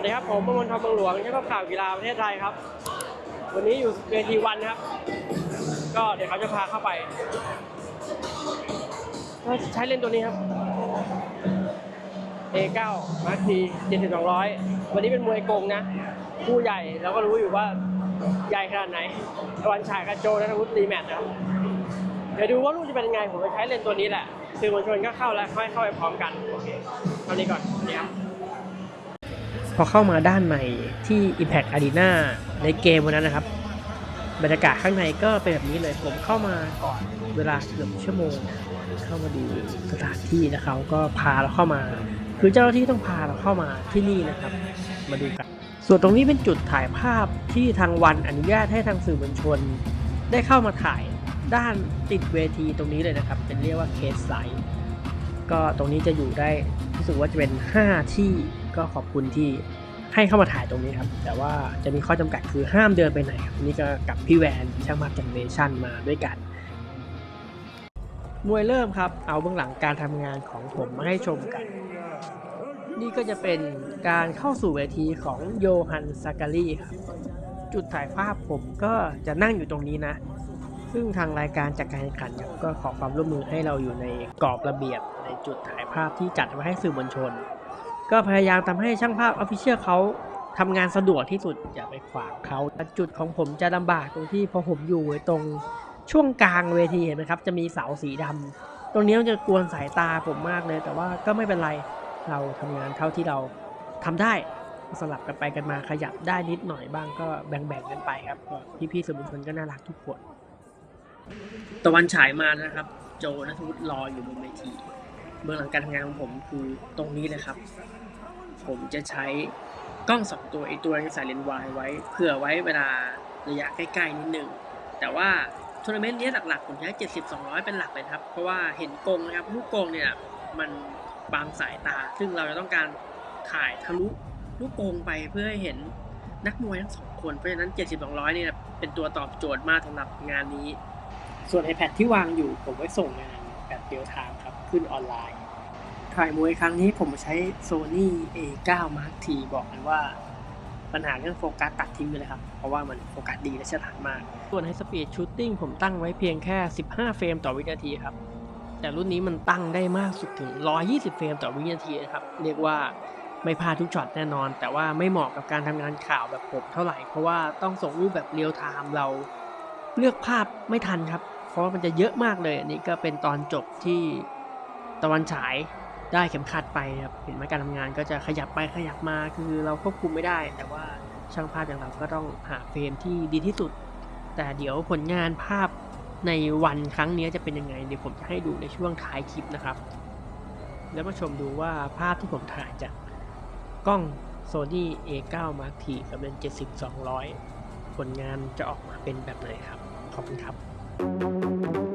วัสดีครับ ผมประมวลทองเมืองหลวงช่างภาพข่าวกีฬาประเทศไทยครับ วันนี้อยู่เวทีวันครับ ก็เดี๋ยวเขาจะพาเข้าไปใช้เล่นตัวนี้ครับ A9 มาร์คที7200 วันนี้เป็นมวยกงนะคู่ใหญ่เราก็รู้อยู่ว่าใหญ่ขนาดไหนตะวันฉายกับโจนัทวุฒิตีแมตช์นะครับ เดี๋ยวดูว่าลูกจะเป็นยังไง ผมจะใช้เลนตัวนี้แหละ สื่อมวลชนก็เข้าแล้วค่อยเข้าไปพร้อมกัน โอเคเท่านี้ก่อนนี่ครับ อเข้ามาด้านในที่ Impact Arena ในเกมวันนั้นนะครับ บรรยากาศข้างในก็เป็นแบบนี้เลยผมเข้ามาก่อนเวลาเกือบชั่วโมง เข้ามาดูสถานที่แล้วเขาก็พาเราเข้ามา คือเจ้าหน้าที่ต้องพาเราเข้ามาที่นี่นะครับ มาดูกัน ส่วนตรงนี้เป็นจุดถ่ายภาพที่ทางวันอนุญาตให้ทางสื่อมวลชน ได้เข้ามาถ่ายด้านติดเวทีตรงนี้เลยนะครับ เป็นเรียกว่าเคสไซต์ก็ตรงนี้จะอยู่ได้รู้สึกว่าจะเป็น 5 ที่ ก็ขอบคุณที่ให้เข้ามาถ่ายตรงนี้ครับ แต่ว่าจะมีข้อจำกัดคือห้ามเดินไปไหนครับนี่ก็กับพี่แวนช่างภาพจันเนชั่นมาด้วยกัน มวยเริ่มครับ เอาเบื้องหลังการทำงานของผมมาให้ชมกัน นี่ก็จะเป็นการเข้าสู่เวทีของโยฮันซาการีครับจุดถ่ายภาพผมก็จะนั่งอยู่ตรงนี้นะ ซึ่งทางรายการจัดการแข่งขันก็ขอความร่วมมือให้เราอยู่ในกรอบระเบียบในจุดถ่ายภาพที่จัดไว้ให้สื่อมวลชน ก็พยายามทำให้ช่างภาพออฟฟิเชียลเขาทำงานสะดวกที่สุดอย่าไปขวางเขาจุดของผมจะลำบากตรงที่พอผมอยู่ตรงช่วงกลางเวทีเห็นไหมครับ จะมีเสาสีดำตรงนี้มันจะกวนสายตาผมมากเลย แต่ว่าก็ไม่เป็นไรเราทำงานเท่าที่เราทำได้สลับกันไปกันมาขยับได้นิดหน่อยบ้างก็แบ่งๆกันไปครับพี่ๆสื่อมวลชนก็น่ารักทุกคน ตะวันฉายมานะครับ โจนัทวุฒิรออยู่บนเวที เบื้องหลังการทำงานของผมคือตรงนี้เลยครับ ผมจะใช้กล้องสองตัวไอตัวนี้ใส่เลนส์วายไว้เผื่อไว้เวลาระยะใกล้ๆนิดนึงแต่ว่าทัวร์นาเมนต์นี้หลักๆผมใช้70 200 เป็นหลักเลยครับ เพราะว่าเห็นกงนะครับลูกกงเนี่ยมันบางสายตา ซึ่งเราจะต้องการถ่ายทะลุลูกกงไปเพื่อให้เห็นนักมวยทั้งสองคน เพราะฉะนั้น 70 200 เนี่ยเป็นตัวตอบโจทย์มากสำหรับงานนี้ ส่วน iPad ที่วางอยู่ผมไว้ส่งงานแบบเดียวทางครับ ขึ้นออนไลน์ถ่ายมวยครั้งนี้ผมใช้ Sony A9 Mark T บอกเลยว่า ปัญหาเรื่องโฟกัสตัดทิ้งไปเลยครับ เพราะว่ามันโฟกัสดีและฉลาดมาก ส่วน High Speed Shooting ผมตั้งไว้เพียงแค่ 15 เฟรมต่อวินาทีครับ แต่รุ่นนี้มันตั้งได้มากสุดถึง 120 เฟรมต่อวินาทีนะครับ เรียกว่าไม่พลาดทุกช็อตแน่นอน แต่ว่าไม่เหมาะกับการทำงานข่าวแบบผมเท่าไหร่ เพราะว่าต้องส่งรูปแบบเรียลไทม์เราเลือกภาพไม่ทันครับ เพราะว่ามันจะเยอะมากเลย อันนี้ก็เป็นตอนจบที่ ตะวันฉายได้เข็มขัดไปครับเห็นไหมการทำงานก็จะขยับไปขยับมาคือเราควบคุมไม่ได้ แต่ว่าช่างภาพอย่างเราก็ต้องหาเฟรมที่ดีที่สุด แต่เดี๋ยวผลงานภาพในวันครั้งนี้จะเป็นยังไง เดี๋ยวผมจะให้ดูในช่วงท้ายคลิปนะครับ แล้วมาชมดูว่าภาพที่ผมถ่ายจากกล้อง Sony A9 Mark III กับเลนส์70 200 ผลงานจะออกมาเป็นแบบไหนครับ ขอบคุณครับ